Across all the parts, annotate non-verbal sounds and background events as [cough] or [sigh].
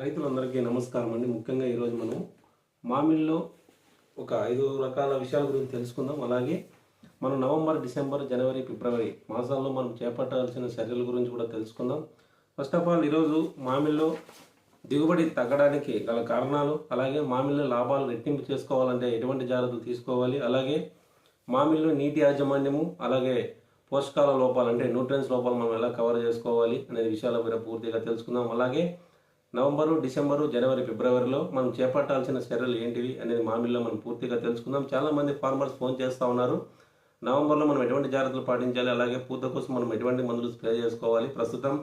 రైతులందరికీ నమస్కారం అండి. ముఖ్యంగా ఈరోజు మనం మామిడిలో ఒక ఐదు రకాల విషయాల గురించి తెలుసుకుందాం. అలాగే మనం నవంబర్ డిసెంబర్ జనవరి ఫిబ్రవరి మాసాల్లో మనం చేపట్టాల్సిన చర్యల గురించి కూడా తెలుసుకుందాం. ఫస్ట్ ఆఫ్ ఆల్ ఈరోజు మామిడిలో దిగుబడి తగ్గడానికి గల కారణాలు అలాగే మామిడిలో లాభాలు రెట్టింపు చేసుకోవాలంటే ఎటువంటి జాగ్రత్తలు తీసుకోవాలి? అలాగే మామిడిలో నీటి యాజమాన్యము అలాగే పోషకాల లోపాలు అంటే న్యూట్రియన్స్ లోపాలు మనం ఎలా కవర్ చేసుకోవాలి అనే విషయాల మీద పూర్తిగా తెలుసుకుందాం. అలాగే నవంబరు డిసెంబరు జనవరి ఫిబ్రవరిలో మనం చేపట్టాల్సిన చర్యలు ఏంటివి అనేది మామిడిలో మనం పూర్తిగా తెలుసుకుందాం. చాలా మంది ఫార్మర్స్ ఫోన్ చేస్తూ ఉన్నారు. నవంబర్లో మనం ఎటువంటి జాగ్రత్తలు పాటించాలి? అలాగే పూత కోసం మనం ఎటువంటి మందులు స్ప్రే చేసుకోవాలి? ప్రస్తుతం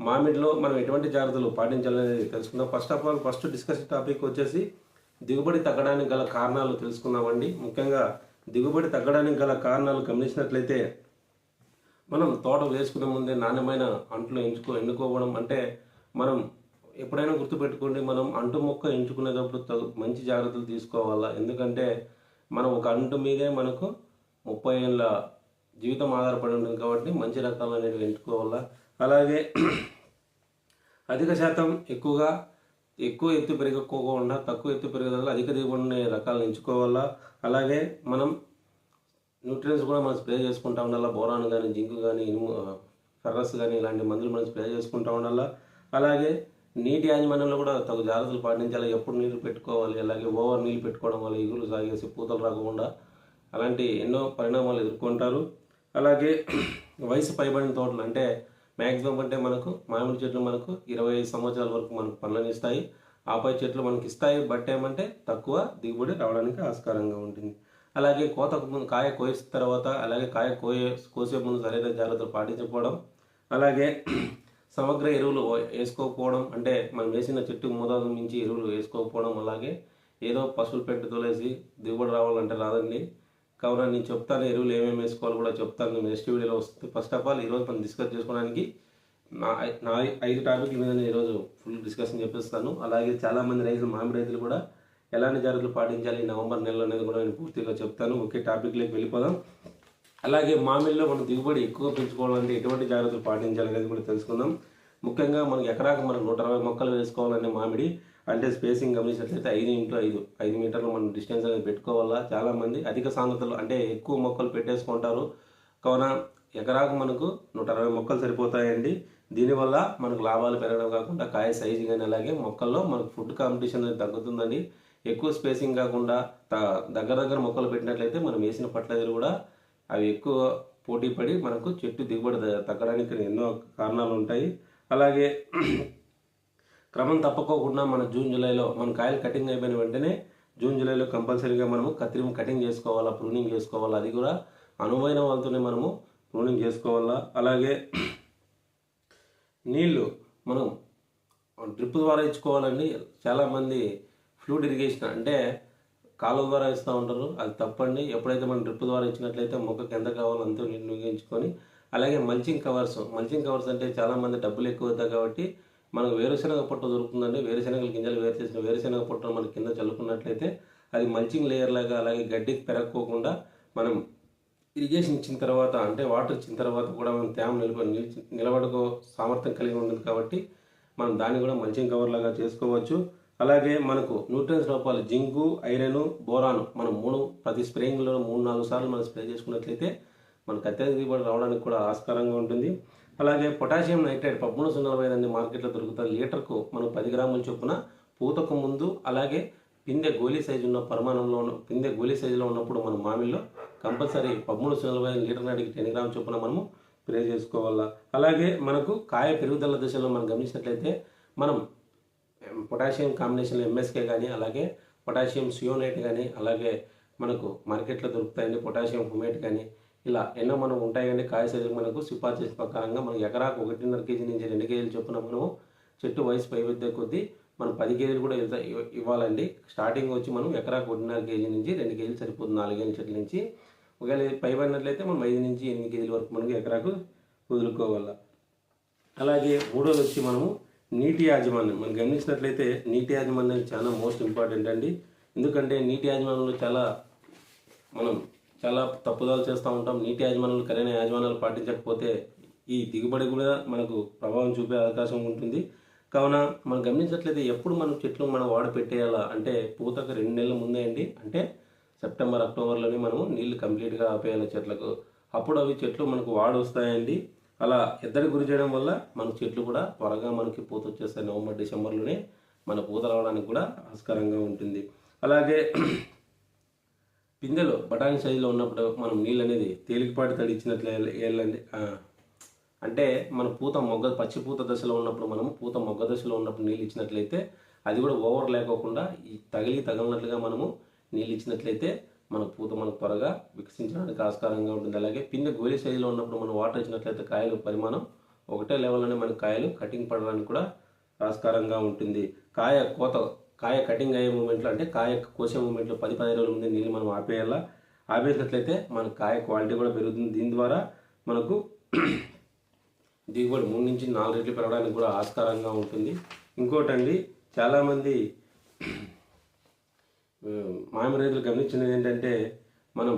మామిడిలో మనం ఎటువంటి జాగ్రత్తలు పాటించాలి అనేది తెలుసుకుందాం. First of all first discussion topic వచ్చేసి దిగుబడి తగ్గడానికి గల కారణాలు తెలుసుకుందామండి. ముఖ్యంగా దిగుబడి తగ్గడానికి గల కారణాలు గమనించినట్లయితే మనం తోట వేసుకునే ముందే నాణ్యమైన అంట్లు ఎంచుకో ఎన్నుకోవడం అంటే మనం ఎప్పుడైనా గుర్తుపెట్టుకోండి మనం అంటు మొక్క ఎంచుకునేటప్పుడు తగు మంచి జాగ్రత్తలు తీసుకోవాలా? ఎందుకంటే మనం ఒక అంటు మీదే మనకు ముప్పై ఏళ్ళ జీవితం ఆధారపడి ఉంటుంది కాబట్టి మంచి రకాలు అనేవి ఎంచుకోవాలా? అలాగే అధిక శాతం ఎక్కువగా ఎక్కువ ఎత్తు పెరగకోకుండా తక్కువ ఎత్తు పెరగదల అధిక దిగుబడి ఉండే రకాలను ఎంచుకోవాలా? అలాగే మనం న్యూట్రియన్స్ కూడా మనం స్ప్రే చేసుకుంటా ఉండాలా? బోరాన్ కానీ జింక్ కానీ ఇనుము ఫెర్రస్ కానీ ఇలాంటి మందులు మనం స్ప్రే చేసుకుంటా ఉండాలా? అలాగే నీటి యాజమాన్యంలో కూడా తగు జాగ్రత్తలు పాటించాలి. ఎప్పుడు నీళ్ళు పెట్టుకోవాలి అలాగే ఓవర్ నీళ్ళు పెట్టుకోవడం వల్ల ఇగులు సాగేసి పూతలు రాకుండా అలాంటి ఎన్నో పరిణామాలు ఎదుర్కొంటారు. అలాగే [clears throat] వయసు పైబడిన తోటలు అంటే మ్యాక్సిమం అంటే మనకు మామిడి చెట్లు మనకు ఇరవై ఐదు సంవత్సరాల వరకు మనకు పండ్లను ఇస్తాయి ఆపై చెట్లు మనకి ఇస్తాయి. బట్ ఏమంటే తక్కువ దిగుబడి రావడానికి ఆస్కారంగా ఉంటుంది. అలాగే కోతకు ముందు కాయ కోసిన తర్వాత అలాగే కాయ కోయే కోసే ముందు సరైన జాగ్రత్తలు పాటించకపోవడం. అలాగే [clears throat] సమగ్ర ఎరువులు వేసుకోకపోవడం అంటే మనం వేసిన చెట్టు మోతాదు మించి ఎరువులు వేసుకోకపోవడం అలాగే ఏదో పశువులు పెట్టి తోలేసి దిగుబడి రావాలంటే రాదండి. కావున నేను చెప్తాను ఎరువులు ఏమేమి వేసుకోవాలి కూడా చెప్తాను. నెక్స్ట్ వీడియోలో వస్తుంది ఫస్ట్ ఆఫ్ ఆల్ ఈరోజు మనం డిస్కస్ చేసుకోవడానికి నా నా ఐదు టాపిక్ మీద నేను ఈరోజు ఫుల్ డిస్కషన్ చెప్పిస్తాను. అలాగే చాలామంది రైతులు మామిడి రైతులు కూడా ఎలాంటి జాగ్రత్తలు పాటించాలి? నవంబర్ నెలలో అనేది కూడా నేను పూర్తిగా చెప్తాను. ఒకే టాపిక్లోకి వెళ్ళిపోదాం. అలాగే మామిడిలో మనం దిగుబడి ఎక్కువ పెంచుకోవాలంటే ఎటువంటి జాగ్రత్తలు పాటించాలి అనేది కూడా తెలుసుకుందాం. ముఖ్యంగా మనకి ఎకరాకు మనం నూట అరవై మొక్కలు వేసుకోవాలనే మామిడి అంటే స్పేసింగ్ గమనించినట్లయితే ఐదు ఇంటూ ఐదు ఐదు మీటర్లు మనం డిస్టెన్స్ అనేది పెట్టుకోవాలా చాలామంది. అధిక సాంద్రతలు అంటే ఎక్కువ మొక్కలు పెట్టేసుకుంటారు. కావున ఎకరాకు మనకు నూట అరవై మొక్కలు సరిపోతాయండి. దీనివల్ల మనకు లాభాలు పెరగడం కాకుండా కాయ సైజు కానీ అలాగే మొక్కల్లో మనకు ఫుడ్ కాంపిటీషన్ అనేది తగ్గుతుందండి. ఎక్కువ స్పేసింగ్ కాకుండా త- దగ్గర దగ్గర మొక్కలు పెట్టినట్లయితే మనం వేసిన పట్ల కూడా అవి ఎక్కువ పోటీ పడి మనకు చెట్టు దిగుబడి తగ్గడానికి ఎన్నో కారణాలు ఉంటాయి. అలాగే క్రమం తప్పకోకుండా మన జూన్ జూలైలో మన కాయలు కటింగ్ అయిపోయిన వెంటనే జూన్ జూలైలో కంపల్సరీగా మనము కత్తిరి కటింగ్ చేసుకోవాలా ప్రూనింగ్ చేసుకోవాలా అది కూడా అనువైన వాళ్ళతోనే మనము ప్రూనింగ్ చేసుకోవాలా. అలాగే నీళ్ళు మనం డ్రిప్ ద్వారా ఇచ్చుకోవాలండి. చాలామంది ఫ్లూడ్ ఇరిగేషన్ అంటే కాలువ ద్వారా ఇస్తూ ఉంటారు. అది తప్పండి. ఎప్పుడైతే మనం డ్రిప్ ద్వారా ఇచ్చినట్లయితే మొక్కకి ఎంత కావాలో అంత నీళ్ళు వినియోగించుకొని అలాగే మల్చింగ్ కవర్స్ మల్చింగ్ కవర్స్ అంటే చాలామంది డబ్బులు ఎక్కువ అవుతాయి కాబట్టి మనకు వేరుశనగ పొట్టు దొరుకుతుందండి. వేరుశనగల గింజలు వేరు చేసిన వేరుశనగ పొట్టను మన కింద చల్లుకున్నట్లయితే అది మల్చింగ్ లేయర్ లాగా అలాగే గడ్డికి పెరగకోకుండా మనం ఇరిగేషన్ ఇచ్చిన తర్వాత అంటే వాటర్ ఇచ్చిన తర్వాత కూడా మనం తేమ నిలబ నిలబడుకో సామర్థ్యం కలిగి ఉంటుంది కాబట్టి మనం దాన్ని కూడా మల్చింగ్ కవర్ లాగా చేసుకోవచ్చు. అలాగే మనకు న్యూట్రియన్స్ లోపాలు జింకు ఐరన్ బోరాను మనం మూడు ప్రతి స్ప్రేయింగ్లో మూడు నాలుగు సార్లు మనం స్ప్రే చేసుకున్నట్లయితే మనకు అత్యధిక దిగుబడి రావడానికి కూడా ఆస్కారంగా ఉంటుంది. అలాగే పొటాషియం నైట్రేట్ పదమూడు సున్నా నలభై ఐదు మార్కెట్లో దొరుకుతుంది లీటర్కు మనం పది గ్రాముల చొప్పున పూతకు ముందు అలాగే పిందె గోలీ సైజు ఉన్న పరిమాణంలో ఉన్న పిందె గోలీ సైజులో ఉన్నప్పుడు మనం మామిడిలో కంపల్సరీ పదమూడు సున్నా నలభై లీటర్ నాటికి టెన్ గ్రామ్ చొప్పున మనము స్ప్రే చేసుకోవాలా? అలాగే మనకు కాయ పెరుగుదల దశలో మనం గమనించినట్లయితే మనం పొటాషియం కాంబినేషన్లో ఎంఎస్కే కానీ అలాగే పొటాషియం సియోనైట్ కానీ అలాగే మనకు మార్కెట్లో దొరుకుతాయండి పొటాషియం హుమేట్ కానీ. ఇలా ఎన్నో మనం ఉంటాయి కానీ కాయ సైజు మనకు. సిఫార్సు ప్రకారంగా మనం ఎకరాకు ఒకటిన్నర కేజీ నుంచి రెండు కేజీలు చొప్పున మనము చెట్టు వయసు పైవద్దే కొద్దీ మనం పది కేజీలు కూడా ఇవ్వాలండి. స్టార్టింగ్ వచ్చి మనం ఎకరాకు ఒకటిన్నర కేజీ నుంచి రెండు కేజీలు సరిపోతుంది నాలుగేళ్ళ చెట్ల నుంచి. ఒకవేళ పైబడినట్లయితే మనం ఐదు నుంచి ఎనిమిది కేజీల వరకు మనకి ఎకరాకు వదులుకోవాలి అలాగే మూడోది వచ్చి మనము నీటి యాజమాన్యం. మనం గమనించినట్లయితే నీటి యాజమాన్యం చాలా మోస్ట్ ఇంపార్టెంట్ అండి. ఎందుకంటే నీటి యాజమాన్యంలో చాలా మనం చాలా తప్పుదాలు చేస్తూ ఉంటాం. నీటి యాజమాన్యాలు సరైన యాజమాన్యాలు పాటించకపోతే ఈ దిగుబడి కూడా మనకు ప్రభావం చూపే అవకాశం ఉంటుంది. కావున మనం గమనించినట్లయితే ఎప్పుడు మనం చెట్లు మనం వాడ పెట్టేయాలా అంటే పూతకు రెండు నెలల ముందే అండి. అంటే సెప్టెంబర్ అక్టోబర్లోనే మనము నీళ్ళు కంప్లీట్గా ఆపేయాలి చెట్లకు. అప్పుడు అవి చెట్లు మనకు వాడు వస్తాయండి అలా ఎద్దడి గురి చేయడం వల్ల మన చెట్లు కూడా త్వరగా మనకి పూత వచ్చేస్తాయి నవంబర్ డిసెంబర్లోనే మన పూత రావడానికి కూడా ఆస్కారంగా ఉంటుంది. అలాగే పిందెలు బఠానీ సైజులో ఉన్నప్పుడు మనం నీళ్ళు అనేది తేలికపాటి తడి ఏళ్ళండి అంటే మన పూత మొగ్గ పచ్చి పూత దశలో ఉన్నప్పుడు మనం పూత మొగ్గ దశలో ఉన్నప్పుడు నీళ్ళు ఇచ్చినట్లయితే అది కూడా ఓవర్ లేకోకుండా ఈ తగిలి తగలనట్లుగా మనము నీళ్ళు ఇచ్చినట్లయితే మన పూత మనకు త్వరగా వికసించడానికి ఆస్కారంగా ఉంటుంది. అలాగే పిందె గోలి సైజులో ఉన్నప్పుడు మనం వాటర్ ఇచ్చినట్లయితే కాయలు పరిమాణం ఒకటే లెవెల్లోనే మనకు కాయలు కటింగ్ పడడానికి కూడా ఆస్కారంగా ఉంటుంది. కాయ కోత కాయ కటింగ్ అయ్యే మూమెంట్లో అంటే కాయ కోసే మూమెంట్లో పది పదిహేను రోజుల ముందే నీళ్ళు మనం ఆపేయాలా? ఆపేసినట్లయితే మన కాయ క్వాలిటీ కూడా పెరుగుతుంది. దీని ద్వారా మనకు దిగుబడి మూడు నుంచి నాలుగు రెట్లు పెరగడానికి కూడా ఆస్కారంగా ఉంటుంది. ఇంకోటండి చాలామంది మామిడి రైతులు గమనించినది ఏంటంటే మనం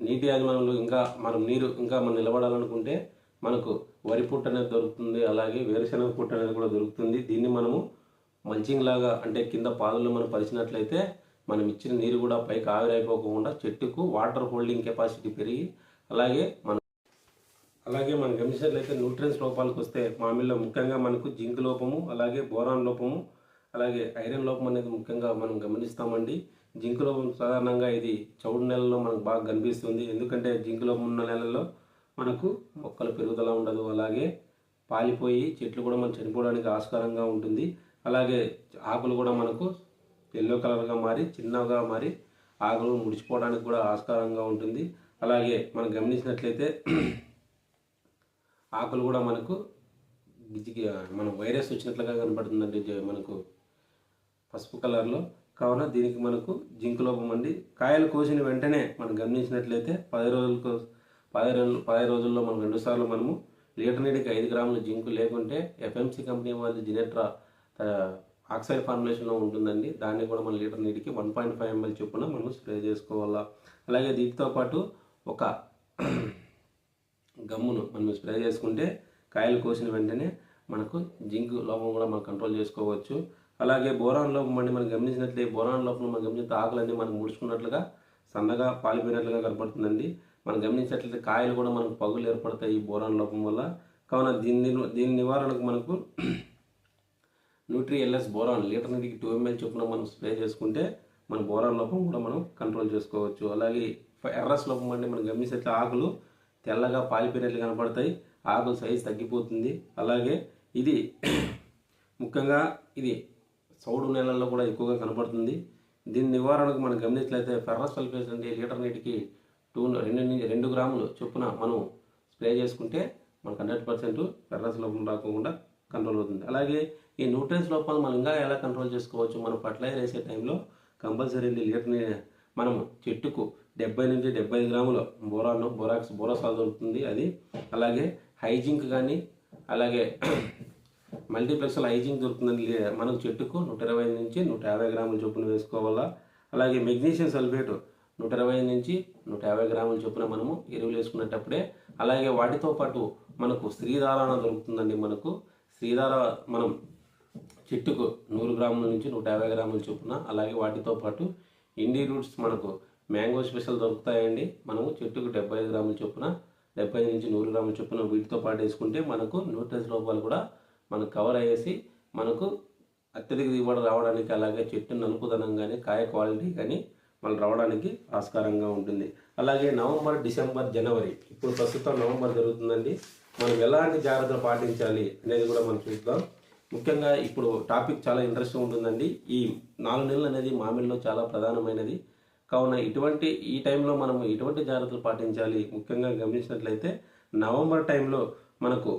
నీటి యాజమాన్యంలో ఇంకా మనం నీరు ఇంకా మనం నిలబడాలనుకుంటే మనకు వరి పుట్ట అనేది దొరుకుతుంది అలాగే వేరుశనగ పుట్ట అనేది కూడా దొరుకుతుంది. దీన్ని మనము మల్చింగ్ లాగా అంటే కింద పాదుల్లో మనం పరిచినట్లయితే మనం ఇచ్చిన నీరు కూడా పైకి ఆవిరైపోకుండా చెట్టుకు వాటర్ హోల్డింగ్ కెపాసిటీ పెరిగి అలాగే మన అలాగే మనం గమనించినట్లయితే న్యూట్రియన్స్ లోపాలకు వస్తే మామిడిలో ముఖ్యంగా మనకు జింక్ లోపము అలాగే బోరాన్ లోపము అలాగే ఐరన్ లోపం అనేది ముఖ్యంగా మనం గమనిస్తామండి. జింకులో సాధారణంగా ఇది చౌడు నెలలో మనకు బాగా కనిపిస్తుంది. ఎందుకంటే జింకులో ఉన్న నెలలో మనకు మొక్కల పెరుగుదల ఉండదు. అలాగే పాలిపోయి చెట్లు కూడా మనం చనిపోవడానికి ఆస్కారంగా ఉంటుంది. అలాగే ఆకులు కూడా మనకు ఎల్లో కలర్గా మారి చిన్నగా మారి ఆకులు ముడిచిపోవడానికి కూడా ఆస్కారంగా ఉంటుంది. అలాగే మనం గమనించినట్లయితే [clears throat] ఆకులు కూడా మనకు మన వైరస్ వచ్చినట్లుగా కనపడుతుందండి. మనకు పసుపు కలర్లో కావున దీనికి మనకు జింక్ లోపం అండి. కాయలు కోసిన వెంటనే మనం గమనించినట్లయితే పది రోజులకు పది రోజులు పది రోజుల్లో మనం రెండుసార్లు మనము లీటర్ నీటికి ఐదు గ్రాముల జింకు లేకుంటే ఎఫ్ఎంసి కంపెనీ వాళ్ళు జినెట్రా ఆక్సైడ్ ఫార్ములేషన్లో ఉంటుందండి. దాన్ని కూడా మన లీటర్ నీటికి వన్ పాయింట్ ఫైవ్ ఎంఎల్ చొప్పున మనం స్ప్రే చేసుకోవాలా. అలాగే దీంతో పాటు ఒక గమ్మును మనం స్ప్రే చేసుకుంటే కాయలు కోసిన వెంటనే మనకు జింక్ లోపం కూడా మనం కంట్రోల్ చేసుకోవచ్చు. అలాగే బోరాన్ లోపం అండి మనం గమనించినట్లే బోరాన్ లోపం మనం గమనించిన ఆకులన్నీ మనం ముడుచుకున్నట్లుగా సన్నగా పాలిపోయినట్లుగా కనపడుతుందండి. మనం గమనించినట్లయితే కాయలు కూడా మనకు పగులు ఏర్పడతాయి ఈ బోరాన్ లోపం వల్ల. కావున దీని దీని నివారణకు మనకు న్యూట్రీ ఎల్ఎస్ బోరాన్ లీటర్ నీటికి టూ ఎంఎల్ చొప్పున మనం స్ప్రే చేసుకుంటే మన బోరాన్ లోపం కూడా మనం కంట్రోల్ చేసుకోవచ్చు. అలాగే ఎర్రస్ లోపం అంటే మనం గమనించినట్లే ఆకులు తెల్లగా పాలిపోయినట్లు కనపడతాయి. ఆకుల సైజ్ తగ్గిపోతుంది. అలాగే ఇది ముఖ్యంగా ఇది సౌడు నేలల్లో కూడా ఎక్కువగా కనపడుతుంది దీని నివారణకు మనం గమనించినట్లయితే ఫెర్రస్ సల్ఫేట్ అంటే లీటర్ నీటికి టూ రెండు నుంచి రెండు గ్రాములు చొప్పున మనం స్ప్రే చేసుకుంటే మనకు హండ్రెడ్ పర్సెంట్ ఫెర్రస్ లోపం రాకుండా కంట్రోల్ అవుతుంది. అలాగే ఈ న్యూట్రియన్స్ లోపాలు మనం ఇంకా ఎలా కంట్రోల్ చేసుకోవచ్చు? మనం ఫర్టిలైజర్ వేసే టైంలో కంపల్సరీ లీటర్ని మనం చెట్టుకు డెబ్బై నుంచి డెబ్బై ఐదు గ్రాముల బోరాను బోరాక్స్ బోరాసాల్ దొరుకుతుంది అది. అలాగే హైజింక్ కానీ అలాగే మల్టీప్లెక్స్లో ఐజింగ్ దొరుకుతుందండి మనకు చెట్టుకు నూట ఇరవై నుంచి నూట యాభై గ్రాముల చొప్పున వేసుకోవాలా? అలాగే మెగ్నీషియం సల్ఫేట్ నూట ఇరవై నుంచి నూట యాభై గ్రాముల చొప్పున మనము ఎరువులు వేసుకునేటప్పుడే అలాగే వాటితో పాటు మనకు శ్రీధారాన దొరుకుతుందండి మనకు. శ్రీధార మనం చెట్టుకు నూరు గ్రాముల నుంచి నూట యాభై గ్రాముల చొప్పున అలాగే వాటితో పాటు ఇండి రూట్స్ మనకు మ్యాంగో స్పెషల్ దొరుకుతాయండి. మనము చెట్టుకు డెబ్బై ఐదు గ్రాముల చొప్పున డెబ్బై నుంచి నూరు గ్రాముల చొప్పున వీటితో పాటు వేసుకుంటే మనకు న్యూట్రియన్స్ లోపాలు కూడా మనకు కవర్ అయ్యేసి మనకు అత్యధిక దిగుబడి రావడానికి అలాగే చెట్టు నలుపుదనం కానీ కాయ క్వాలిటీ కానీ మళ్ళీ రావడానికి ఆస్కారంగా ఉంటుంది. అలాగే నవంబర్ డిసెంబర్ జనవరి ఇప్పుడు ప్రస్తుతం నవంబర్ జరుగుతుందండి. మనం ఎలాంటి జాగ్రత్తలు పాటించాలి అనేది కూడా మనం చూద్దాం. ముఖ్యంగా ఇప్పుడు టాపిక్ చాలా ఇంట్రెస్టింగ్ ఉంటుందండి. ఈ నాలుగు నెలలు అనేది మామిడిలో చాలా ప్రధానమైనది. కావున ఇటువంటి ఈ టైంలో మనం ఎటువంటి జాగ్రత్తలు పాటించాలి? ముఖ్యంగా గమనించినట్లయితే నవంబర్ టైంలో మనకు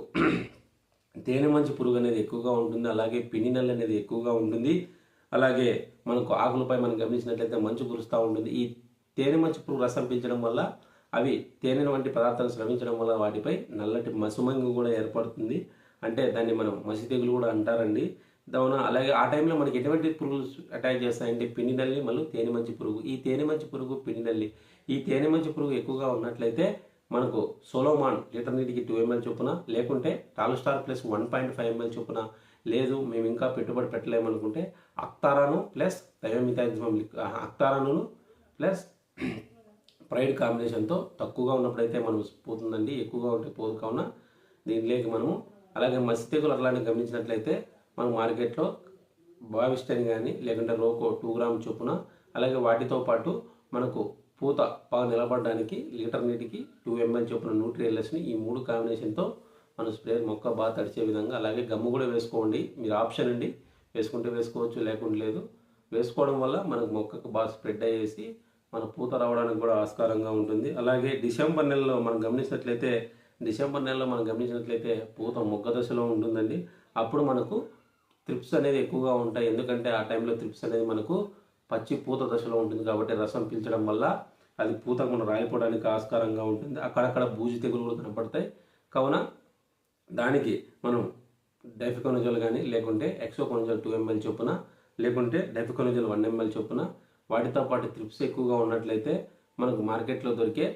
తేనె మంచి పురుగు అనేది ఎక్కువగా ఉంటుంది అలాగే పిండి నల్లి అనేది ఎక్కువగా ఉంటుంది. అలాగే మనకు ఆకులపై మనం గమనించినట్లయితే మంచు కురుస్తూ ఉంటుంది. ఈ తేనె మంచు పురుగు రసం పీల్చడం వల్ల అవి తేనె వంటి పదార్థాలు స్రవించడం వల్ల వాటిపై నల్లటి మసుమంగు కూడా ఏర్పడుతుంది. అంటే దాన్ని మనం మసి తెగులు కూడా అంటారండి. దాని అలాగే ఆ టైంలో మనకి ఎటువంటి పురుగులు అటాక్ చేస్తాయంటే పిండి నల్లి మళ్ళీ తేనె మంచి పురుగు. ఈ తేనె మంచి పురుగు పిండి నల్లి. ఈ తేనె మంచి పురుగు ఎక్కువగా ఉన్నట్లయితే మనకు సోలోమాన్ లీటర్ నీటికి టూ ఎంఎల్ చొప్పున లేకుంటే Talstar plus one point five ML చొప్పున. లేదు మేము ఇంకా పెట్టుబడి పెట్టలేమనుకుంటే అక్తారాను ప్లస్ థయోమిథాక్సిమం అక్తారాను ప్లస్ ప్రైడ్ కాంబినేషన్తో తక్కువగా ఉన్నప్పుడైతే మనం పోతుందండి ఎక్కువగా ఉంటే పోదు కావున దీనిలోకి మనము అలాగే మసి తెగులు అట్లాంటివి గమనించినట్లయితే మనం మార్కెట్లో బావిస్టన్ కానీ లేకుంటే రోకో టూ గ్రామ్ చొప్పున అలాగే వాటితో పాటు మనకు పూత బాగా నిలబడడానికి లీటర్ నీటికి టూ ఎంఎల్ చొప్పున న్యూట్రియల్లస్ని ఈ మూడు కాంబినేషన్తో మన స్ప్రే మొక్క బాగా తడిచే విధంగా అలాగే గమ్ము కూడా వేసుకోండి. మీరు ఆప్షన్ అండి. వేసుకుంటే వేసుకోవచ్చు లేకుండా లేదు. వేసుకోవడం వల్ల మనకు మొక్కకు బాగా స్ప్రెడ్ అయ్యేసి మన పూత రావడానికి కూడా ఆస్కారంగా ఉంటుంది. అలాగే డిసెంబర్ నెలలో మనం గమనించినట్లయితే డిసెంబర్ నెలలో మనం గమనించినట్లయితే పూత మొగ్గ దశలో ఉంటుందండి. అప్పుడు మనకు త్రిప్స్ అనేది ఎక్కువగా ఉంటాయి. ఎందుకంటే ఆ టైంలో త్రిప్స్ అనేది మనకు పచ్చి పూత దశలో ఉంటుంది కాబట్టి రసం పీల్చడం వల్ల అది పూత మనం రాలిపోవడానికి ఆస్కారంగా ఉంటుంది. అక్కడక్కడ బూజు తెగులు కూడా కనపడతాయి. కావున దానికి మనం డైఫికోనజోల్ కానీ లేకుంటే ఎక్సోకోనజోల్ టూ ఎంఎల్ చొప్పున లేకుంటే డైఫికోనజోల్ వన్ ఎంఎల్ చొప్పున వాటితో పాటు త్రిప్స్ ఎక్కువగా ఉన్నట్లయితే మనకు మార్కెట్లో దొరికే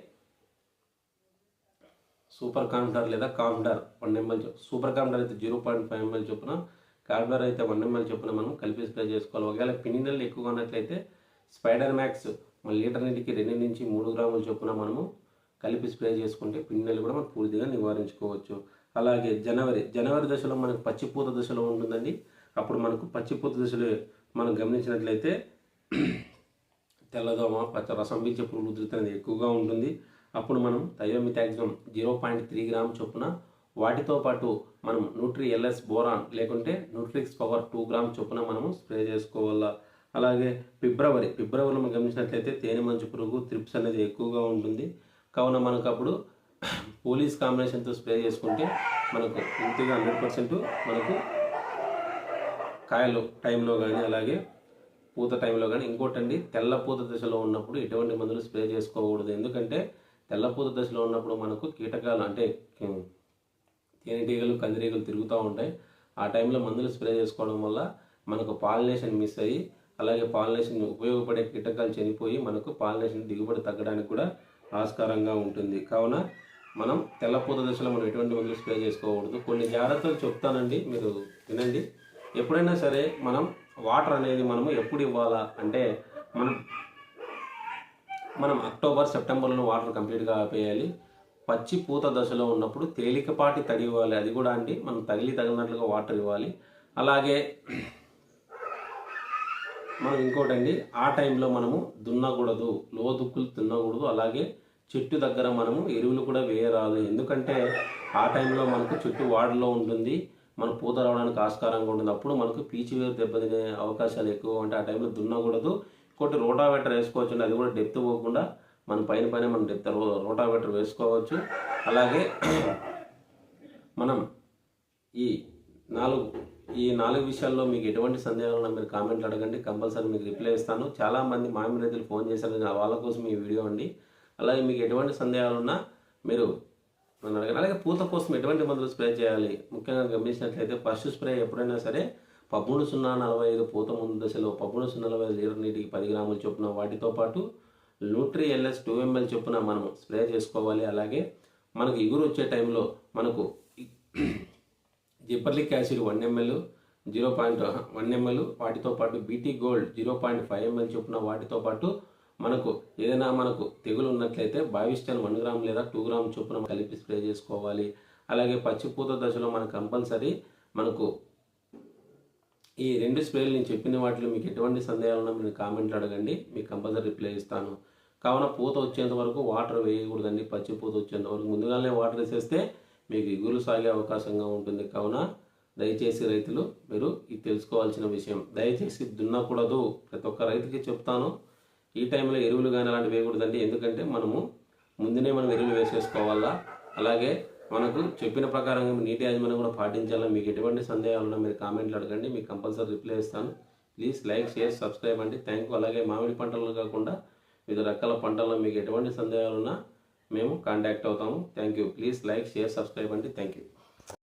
సూపర్ కాంప్టార్ లేదా కాంప్టార్ వన్ ఎంఎల్ సూపర్ కాంప్టార్ అయితే జీరో పాయింట్ ఫైవ్ ఎంఎల్ చొప్పున కార్బర్ అయితే వన్ ఎంఎల్ చొప్పున మనం కలిపి స్ప్రే చేసుకోవాలి. ఒకవేళ పినినల్ ఎక్కువగా ఉన్నట్లయితే స్పైడర్ మ్యాక్స్ మన లీటర్ నీటికి రెండు నుంచి మూడు గ్రాముల చొప్పున మనము కలిపి స్ప్రే చేసుకుంటే పిన్నెలు కూడా మనం పూర్తిగా నివారించుకోవచ్చు. అలాగే జనవరి జనవరి దశలో మనకు పచ్చిపూత దశలో ఉంటుందండి. అప్పుడు మనకు పచ్చిపూత దశలో మనం గమనించినట్లయితే [clears throat] తెల్లదోమ పచ్చ రసం పీల్చే పురుగు ఉధృతి అనేది ఎక్కువగా ఉంటుంది. అప్పుడు మనం థయోమిథాక్సిమం జీరో పాయింట్ త్రీ గ్రామ్ చొప్పున వాటితో పాటు మనం న్యూట్రీ ఎల్ఎస్ బోరాన్ లేకుంటే న్యూట్రిక్స్ పవర్ టూ గ్రామ్ చొప్పున మనము స్ప్రే చేసుకోవాలా. అలాగే ఫిబ్రవరి ఫిబ్రవరిలో మనం గమనించినట్లయితే తేనె మంచు పురుగు త్రిప్స్ అనేది ఎక్కువగా ఉంటుంది. కావున మనకు అప్పుడు పోలీస్ కాంబినేషన్తో స్ప్రే చేసుకుంటే మనకు పూర్తిగా హండ్రెడ్ పర్సెంట్ మనకు కాయలు టైంలో కానీ అలాగే పూత టైంలో కానీ ఇంకోటండి తెల్ల పూత దశలో ఉన్నప్పుడు ఎటువంటి మందులు స్ప్రే చేసుకోకూడదు. ఎందుకంటే తెల్ల పూత దశలో ఉన్నప్పుడు మనకు కీటకాలు అంటే తేనెటీగలు కందిరీగలు తిరుగుతూ ఉంటాయి. ఆ టైంలో మందులు స్ప్రే చేసుకోవడం వల్ల మనకు పాలినేషన్ మిస్ అయ్యి అలాగే పాలినేషన్ ఉపయోగపడే కీటకాలు చనిపోయి మనకు పాలినేషన్ దిగుబడి తగ్గడానికి కూడా ఆస్కారంగా ఉంటుంది. కావున మనం తెల్లపూత దశలో మనం ఎటువంటి మందులు స్ప్రే చేసుకోకూడదు. కొన్ని జాగ్రత్తలు చెప్తానండి. మీరు వినండి. ఎప్పుడైనా సరే మనం వాటర్ అనేది మనము ఎప్పుడు ఇవ్వాలా అంటే మనం మనం అక్టోబర్ సెప్టెంబర్లో వాటర్ కంప్లీట్గా ఆపేయాలి. పచ్చి పూత దశలో ఉన్నప్పుడు తేలికపాటి తడి ఇవ్వాలి. అది కూడా అండి. మనం తగిలి తగినట్లుగా వాటర్ ఇవ్వాలి. అలాగే మనం ఇంకోటండి. ఆ టైంలో మనము దున్నకూడదు. లోదుక్కులు దున్నకూడదు అలాగే చెట్టు దగ్గర మనము ఎరువులు కూడా వేయరాదు. ఎందుకంటే ఆ టైంలో మనకు చెట్టు వాడలో ఉంటుంది. మన పూత రావడానికి ఆస్కారంగా ఉంటుంది. అప్పుడు మనకు పీచి వేరు దెబ్బతినే అవకాశాలు ఎక్కువ ఉంటాయి ఆ టైంలో దున్నకూడదు. ఇంకోటి రోటావేటర్ వేసుకోవచ్చు అది కూడా డెప్త్ పోకుండా మన పైన పైన మనం రోటావేటర్ వేసుకోవచ్చు. అలాగే మనం ఈ నాలుగు ఈ నాలుగు విషయాల్లో మీకు ఎటువంటి సందేహాలు ఉన్నా మీరు కామెంట్లు అడగండి. కంపల్సరీ మీకు రిప్లై ఇస్తాను. చాలా మంది రైతులు ఫోన్ చేశారు వాళ్ళ కోసం ఈ వీడియో అండి. అలాగే మీకు ఎటువంటి సందేహాలు ఉన్నా మీరు నన్ను అడగండి. అలాగే పూత కోసం ఎటువంటి మందులు స్ప్రే చేయాలి? ముఖ్యంగా గమనించినట్లయితే ఫస్ట్ స్ప్రే ఎప్పుడైనా సరే పదమూడు సున్నా నలభై ఐదు పూత ముందు దశలో పదమూడు సున్నా నలభై ఐదు లీటర్ నీటికి పది గ్రాములు చొప్పున వాటితో పాటు న్యూట్రీ ఎల్ఎస్ టూ ఎంఎల్ చొప్పున మనం స్ప్రే చేసుకోవాలి. అలాగే మనకు ఇగురు వచ్చే టైంలో మనకు gibberellic acid one ML zero point one ML వాటితో పాటు BT gold zero point five ML చొప్పున వాటితో పాటు మనకు ఏదైనా మనకు తెగులు ఉన్నట్లయితే బావిస్టన్ వన్ గ్రామ్ లేదా టూ గ్రామ్ చొప్పున కలిపి స్ప్రే చేసుకోవాలి. అలాగే పచ్చిపూత దశలో మనకు కంపల్సరీ మనకు ఈ రెండు స్ప్రేలు నేను చెప్పిన వాటిలో మీకు ఎటువంటి సందేహాలు ఉన్నా మీరు కామెంట్లు అడగండి. మీకు కంపల్సరీ రిప్లై ఇస్తాను. కావున పూత వచ్చేంత వరకు వాటర్ వేయకూడదండి. పచ్చి పూత వచ్చేంత వరకు. ముందుగానే వాటర్ వేసేస్తే మీకు ఇగురు సాగే అవకాశంగా ఉంటుంది. కావున దయచేసి రైతులు మీరు ఇది తెలుసుకోవాల్సిన విషయం. దయచేసి దున్నకూడదు. ప్రతి ఒక్క రైతుకి చెప్తాను. ఈ టైంలో ఎరువులు కానీ అలాంటివి వేయకూడదండి. ఎందుకంటే మనము ముందునే మనం ఎరువులు వేసేసుకోవాలా? అలాగే మనకు చెప్పిన ప్రకారంగా నీటి యాజమాన్యం కూడా పాటించాలా? మీకు ఎటువంటి సందేహాలు ఉన్నా మీరు కామెంట్లు అడగండి. మీకు కంపల్సరీ రిప్లై ఇస్తాను. ప్లీజ్ లైక్ షేర్ సబ్స్క్రైబ్ అండి. థ్యాంక్ యూ అలాగే మామిడి పంటలు కాకుండా వివిధ రకాల పంటల్లో మీకు ఎటువంటి సందేహాలున్నా మేము కాంటాక్ట్ అవుతాము. Thank you please like share subscribe అండి. Thank you